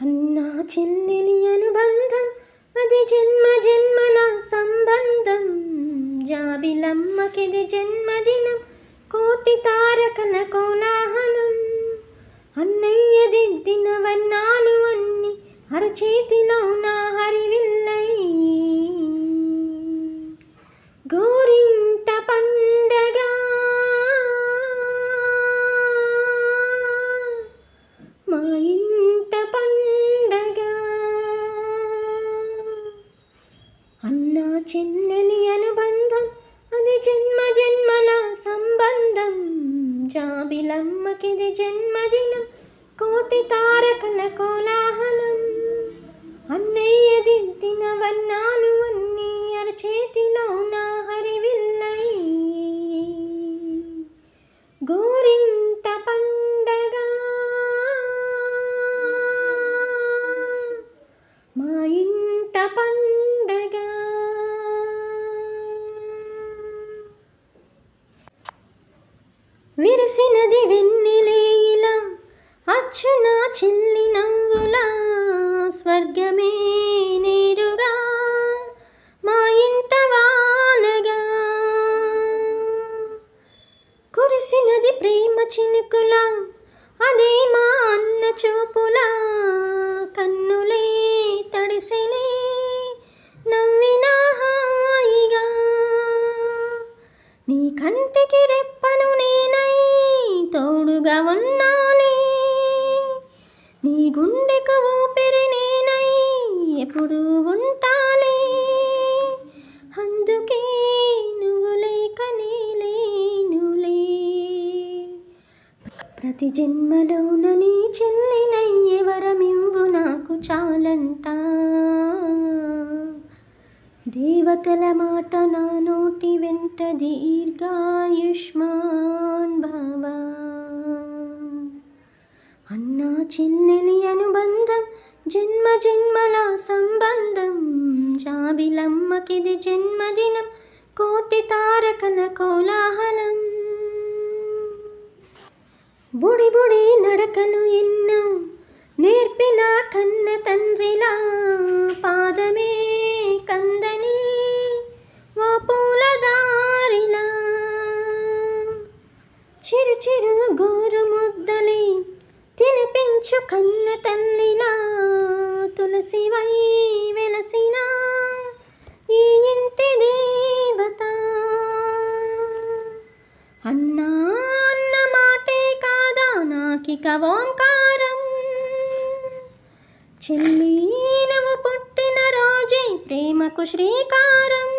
అన్నా చెల్లెలి అనుబంధం అది జన్మ జన్మల సంబంధం. జాబిలమ్మకిది జన్మదినం కోటి తారకల కోలాహలం. అన్నయ్య దిద్దిన అన్ని అరచేతిలో నా హరివిల్లై గోరింట పండగ మా ఇంట పండగ అన్నా చెల్లెలి అనుబంధం అది జన్మ జన్మల సంబంధం జాబిలమ్మకిది జన్మదినం కోటి తారకల కోలాహలం అన్నయ్యది దిద్దిన అన్నీ అరచేతిలో నా హరివిల్లై గోరింట పండగ మా ఇంట పండగ విరిసినది వెన్నెలేయిలా అచ్చున చిల్లి నవ్వులా స్వర్గమే నేరుగా మా ఇంట వాలగా. కురిసినది ప్రేమ చినుకులా అదే మా అన్న చూపులా. తోడుగా నీ గుండెకు ఊపిరి నేనై ఎప్పుడు ఉంటాలే అందుకే నువ్వు లేక నేలేనులే ప్రతి జన్మలోన నీ చెల్లినయ్యే వరమివ్వు నాకు చాలంట. దేవతల మాట నా నోటి వెంట దీర్ఘాయుష్మాన్ బాబా అన్నా చెల్లెలి అనుబంధం జన్మ జన్మల సంబంధం. జాబిలమ్మకిది జన్మదినం కోటి తారకల కోలాహలం. బుడి బుడి నడకను ఎన్నో నేర్పిన కన్న తండ్రిలా పాదమే కన్న తల్లిలా తులసివై వెలసిన ఈ ఇంటి దేవత. అన్నా అన్న మాటే కాదా నాకిక ఓంకారం? చెల్లి నువ్వు పుట్టిన రోజే ప్రేమకు శ్రీకారం.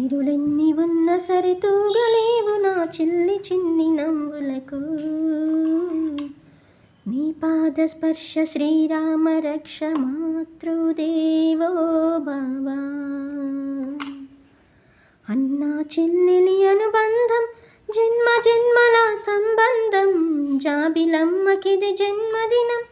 సిరులెన్ని ఉన్న సరితూగలేవు నా చిల్లి చిన్ని నవ్వులకు నీ పాద స్పర్శ శ్రీరామ రక్ష మాతృదేవో బాబా. అన్నా చెల్లిని అనుబంధం జన్మ జన్మల సంబంధం జాబిలమ్మకిది జన్మదినం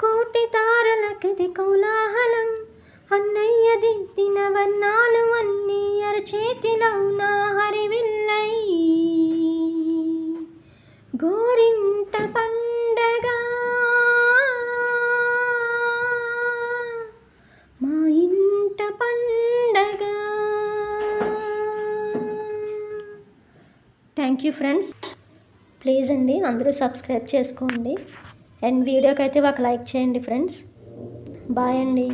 కోటి తారలకిది కోలాహలం. అన్నయ్య దిద్దిన వన్నాలు అన్నీ అరచేతిలో నా హరివిల్లై. గోరింట పండగ మా ఇంట పండగ. థ్యాంక్ యూ ఫ్రెండ్స్ ప్లీజ్ అండి అందరూ సబ్స్క్రైబ్ చేసుకోండి. అండ్ వీడియోకి అయితే ఒక లైక్ చేయండి ఫ్రెండ్స్ బాయ్ అండి.